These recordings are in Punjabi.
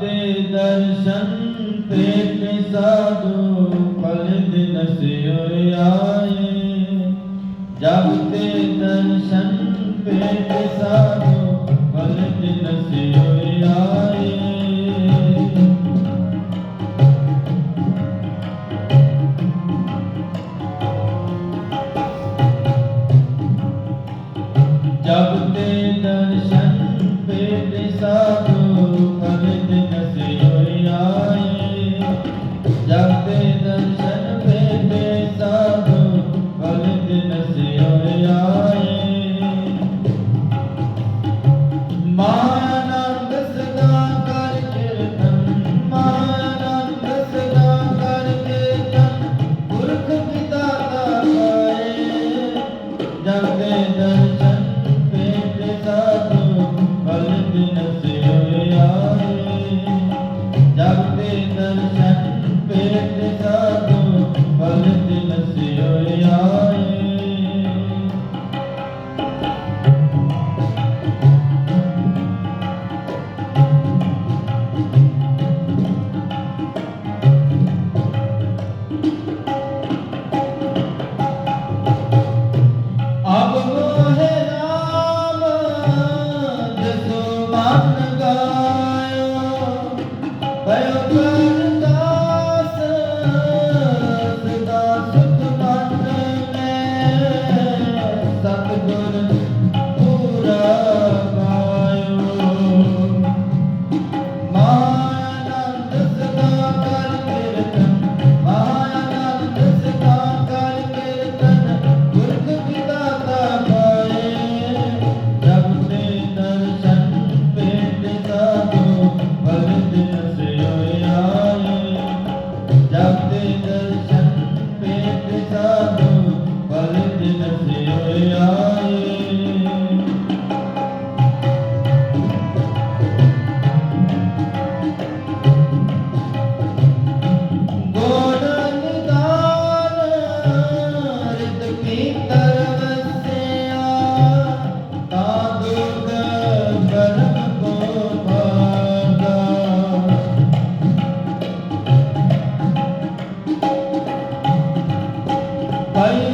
ਦੇ ਦਰਸ਼ਨ ਤੇ ਪ੍ਰੇਮ ਸਾਧੂ ਫਲਦ ਨਸਿਓ ਆਏ ਜਬ ਤੇ ਦਰਸ਼ਨ ਤੇ ਪ੍ਰੇਮ ਸਾਧੂ ਫਲਦ ਨਸਿਓ ਆਏ ਜਬ ਤੇ ਦਰਸ਼ਨ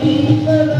vida